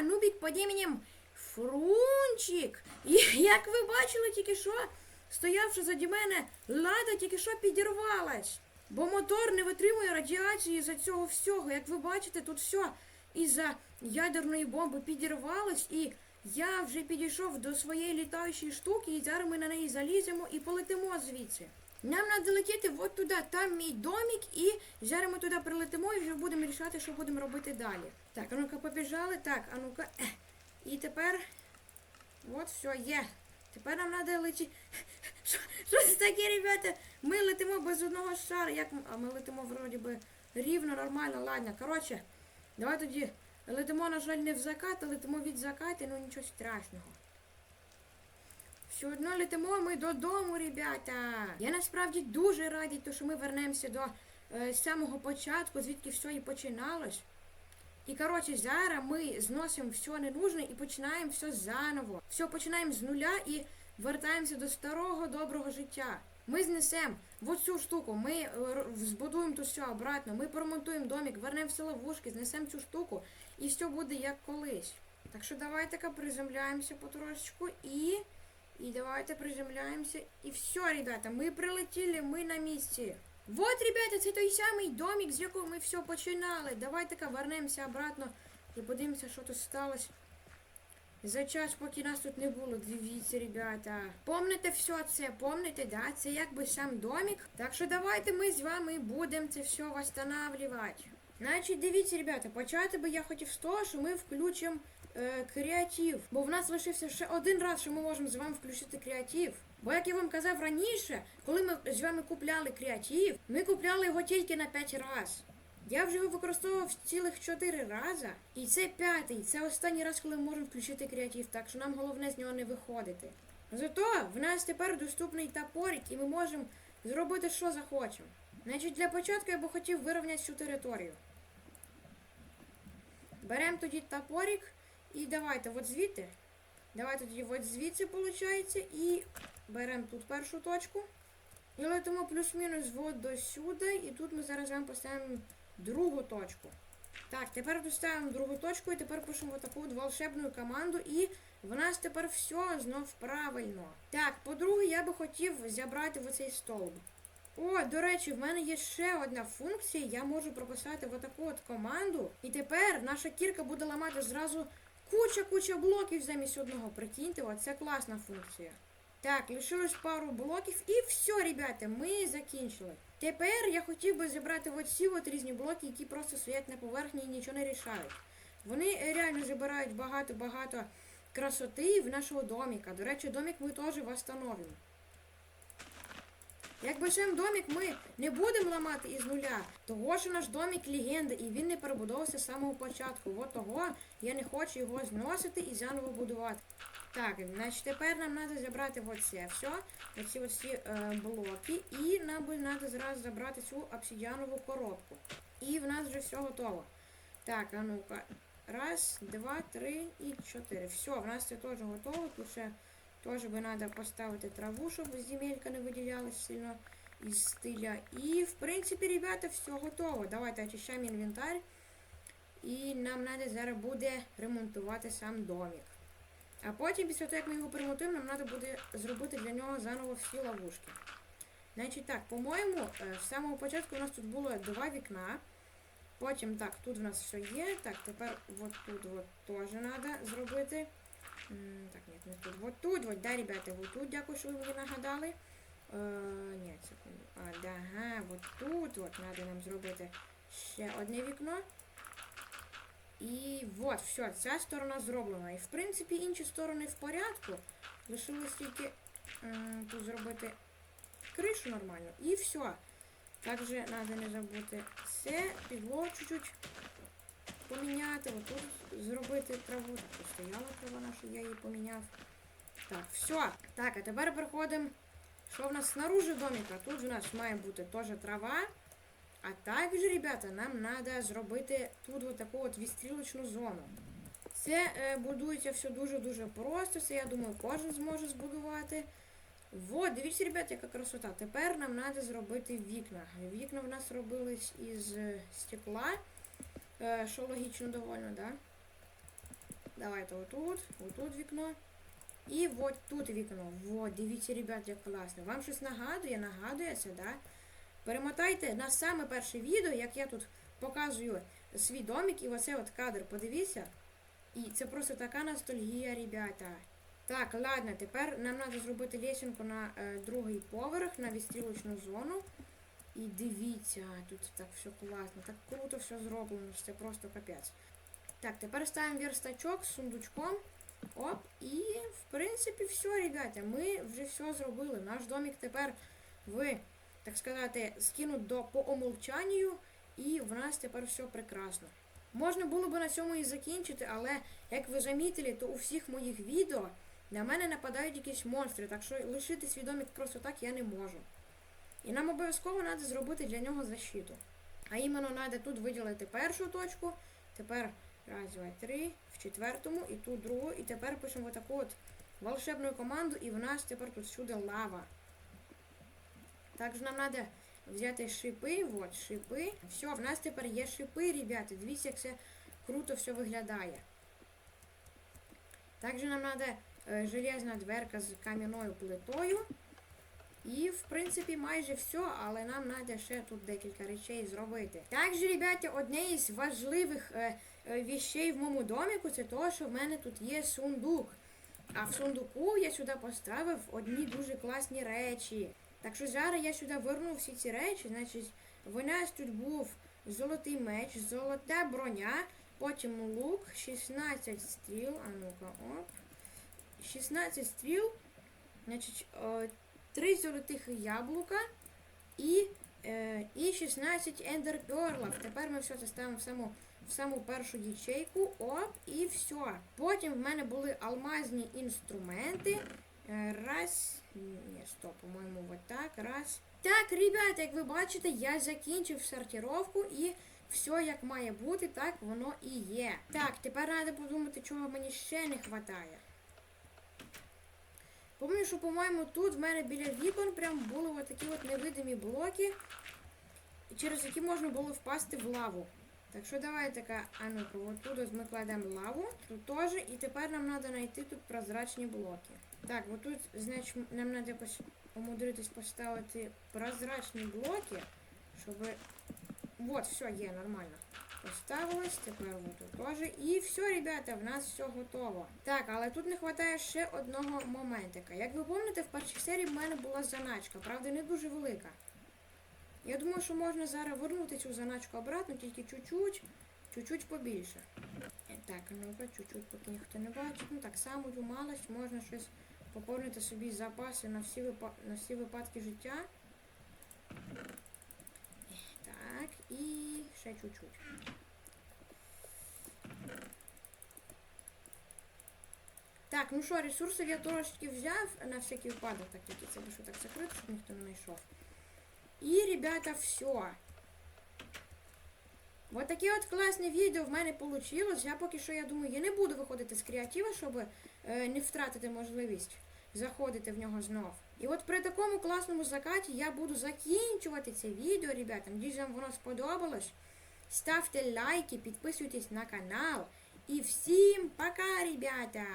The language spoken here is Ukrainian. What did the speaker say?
Нубік під іменем Фрунчик. І як ви бачили тільки що, стоявши заді мене, лада тільки що підірвалась. Бо мотор не витримує радіації за цього всього. Як ви бачите, тут все із-за ядерної бомби підірвалось, і я вже підійшов до своєї літаючої штуки, і зараз ми на неї заліземо і полетимо звідси. Нам треба летіти от туди, там мій домик, і зараз ми туди прилетимо і вже будемо рішати, що будемо робити далі. Так, а ну-ка побіжали. Так, а ну-ка. І тепер. От все, є. Тепер нам треба летіти. Що це таке, ребята? Ми летимо без одного шара. Як... А ми летимо вроді би рівно, нормально, ладно. Коротше, давай тоді летимо, на жаль, не в закат, а летимо від закату, ну нічого страшного. Все одно летимо ми додому, ребята. Я насправді дуже радий, що ми вернемося до е, самого початку, звідки все і починалось. І коротше, зараз ми зносимо все ненужне і починаємо все заново. Все починаємо з нуля і вертаємося до старого доброго життя. Ми знесемо в цю штуку, ми е, збудуємо тут все обратно, ми поремонтуємо домик, вернемо все ловушки, знесемо цю штуку і все буде як колись. Так що давайте-ка приземляємося потрошечку і. І давайте приземляємося. І все, ребята, ми прилетіли, ми на місці. Вот, ребята, це той самий домик, з якого ми все починали. Давайте-ка вернемося обратно і подивимося, що тут сталося. За час, поки нас тут не було, дивіться, ребята. Помните все це, помните, да? Це якби сам домик. Так що давайте ми з вами будемо це все восстанавливати. Значить, дивіться, ребята, почати би я хотів з того, що ми включимо е, креатив. Бо в нас лишився ще один раз, що ми можемо з вами включити креатив. Бо як я вам казав раніше, коли ми з вами купляли креатив, ми купляли його тільки на 5 разів. Я вже його використовував цілих 4 рази. І це п'ятий, це останній раз, коли ми можемо включити креатив, так що нам головне з нього не виходити. Зато в нас тепер доступний топорик, і ми можемо зробити, що захочемо. Значить, для початку я би хотів вирівняти всю територію. Беремо тоді топорик і давайте от звідти. Давайте тоді от звідси виходить. І беремо тут першу точку. І летимо плюс-мінус от до сюди. І тут ми зараз з вами поставимо другу точку. Так, тепер тут ставимо другу точку і тепер пишемо таку волшебну команду. І в нас тепер все знов правильно. Так, по-друге, я би хотів забрати в оцей стовп. О, до речі, в мене є ще одна функція. Я можу прописати отаку от команду. І тепер наша кірка буде ламати зразу куча-куча блоків замість одного. Прикиньте, оце класна функція. Так, лишилось пару блоків і все, ребята, ми закінчили. Тепер я хотів би зібрати оці от різні блоки, які просто стоять на поверхні і нічого не рішають. Вони е, реально забирають багато-багато красоти в нашого доміка. До речі, домік ми теж восстановимо. Якби сам домик ми не будемо ламати із нуля, того що наш домик легенда, і він не перебудовувався з самого початку. От того я не хочу його зносити і заново будувати. Так, значить тепер нам треба забрати оце все, оці оці е, блоки, і нам треба зразу забрати цю обсидіанову коробку. І в нас вже все готово. Так, а ну-ка. Раз, два, три і чотири. Все, в нас це теж готово. Тут ще теж би треба поставити траву, щоб земелька не виділялась сильно із стиля. І в принципі, ребята, все готово. Давайте очищаємо інвентар. І нам треба зараз буде ремонтувати сам домик. А потім, після того, як ми його перемотуємо, нам треба буде зробити для нього заново всі ловушки. Значить так, по-моєму, е, з самого початку у нас тут було два вікна. Потім так, тут в нас все є. Так, тепер от тут от теж треба зробити. Так, ні, не тут. Вот тут, вот, да, ребята, вот тут, дякую, що ви мені нагадали. Е, ні, секунду. А, да, ага, вот тут от треба нам зробити ще одне вікно. І от, все, ця сторона зроблена. І в принципі інші сторони в порядку. Лишилось тільки м, тут зробити кришу нормально. І все. Також треба не забути це, підлогу чуть-чуть поміняти. Отут зробити траву. Тут стояла трава наша, я її поміняв. Так, все. Так, а тепер переходимо. Що в нас снаружи домика? Тут в нас має бути теж трава. А також, ребята, нам треба зробити тут от таку от відстрілочну зону. Це е, будується все дуже-дуже просто. Це, я думаю, кожен зможе збудувати. Вот, дивіться, ребята, яка красота. Тепер нам треба зробити вікна. Вікна в нас робились із е, стекла, що логічно довольно, да? Давайте отут, отут вікно. І от тут вікно. Вот, дивіться, ребят, як класно. Вам щось нагадує, нагадує це, да? Перемотайте на саме перше відео, як я тут показую свій домик і оце от кадр. Подивіться. І це просто така ностальгія, ребята. Так, ладно, тепер нам треба зробити лесенку на е, другий поверх, на відстрілочну зону. І дивіться, тут так все класно, так круто все зроблено, це просто капець. Так, тепер ставимо верстачок з сундучком. Оп, і в принципі все, ребята, ми вже все зробили. Наш домик тепер в, так сказати, скинут до по умолчанню, і в нас тепер все прекрасно. Можна було б на цьому і закінчити, але як ви замітили, то у всіх моїх відео на мене нападають якісь монстри, так що лишити свій домик просто так я не можу. І нам обов'язково треба зробити для нього защиту. А іменно треба тут виділити першу точку, тепер раз, два, три, в четвертому, і тут другу, і тепер пишемо таку от волшебну команду, і в нас тепер тут всюди лава. Також нам треба взяти шипи, от шипи. Все, в нас тепер є шипи, ребята. Дивіться, як це круто все виглядає. Також нам треба железна дверка з кам'яною плитою. І, в принципі, майже все, але нам треба ще тут декілька речей зробити. Також, ребята, одне із важливих е, е, вещей в моєму доміку це те, що в мене тут є сундук. А в сундуку я сюди поставив одні дуже класні речі. Так що зараз я сюди верну всі ці речі. Значить, в нас тут був золотий меч, золота броня, потім лук, 16 стріл. А ну-ка, оп. 16 стріл. Значить, 3 золотих яблука і, е, і 16 ендерперлів. Тепер ми все це ставимо в саму, в саму першу ячейку. Оп, і все. Потім в мене були алмазні інструменти. Е, Раз. Ні, стоп, по-моєму, вот так. Раз. Так, ребята, як ви бачите, я закінчив сортировку і все як має бути, так воно і є. Так, тепер треба подумати, чого мені ще не вистачає. Помню, що, по-моєму, тут в мене біля вікон прям були такі от невидимі блоки, через які можна було впасти в лаву. Так що давай така, а ну-ка, от тут ми кладемо лаву, тут теж, і тепер нам треба знайти тут прозрачні блоки. Так, от тут, значить, нам треба якось умудритись поставити прозрачні блоки, щоб... Вот, все, є, нормально. Поставилось, тепер тут теж. І все, ребята, в нас все готово. Так, але тут не вистачає ще одного моментика. Як ви пам'ятаєте, в першій серії в мене була заначка, правда, не дуже велика. Я думаю, що можна зараз вернути цю заначку обратно, тільки чуть-чуть, чуть-чуть побільше. Е, Так, ну-ка, чуть-чуть, поки ніхто не бачить. Ну так само малость, можна щось поповнити собі запаси на всі, випа... на всі випадки життя. Так, і ще чуть-чуть. Так, ну що, ресурсів я трошечки взяв на всякий випадок, так тільки це що так закрити, щоб ніхто не знайшов. І, ребята, все. Вот таке от класне відео в мене вийшло. Я поки що, я думаю, я не буду виходити з креатива, щоб е, не втратити можливість заходити в нього знов. І от при такому класному закаті я буду закінчувати це відео, ребята. Надіюсь, вам воно сподобалось. Ставте лайки, підписуйтесь на канал. І всім пока, ребята!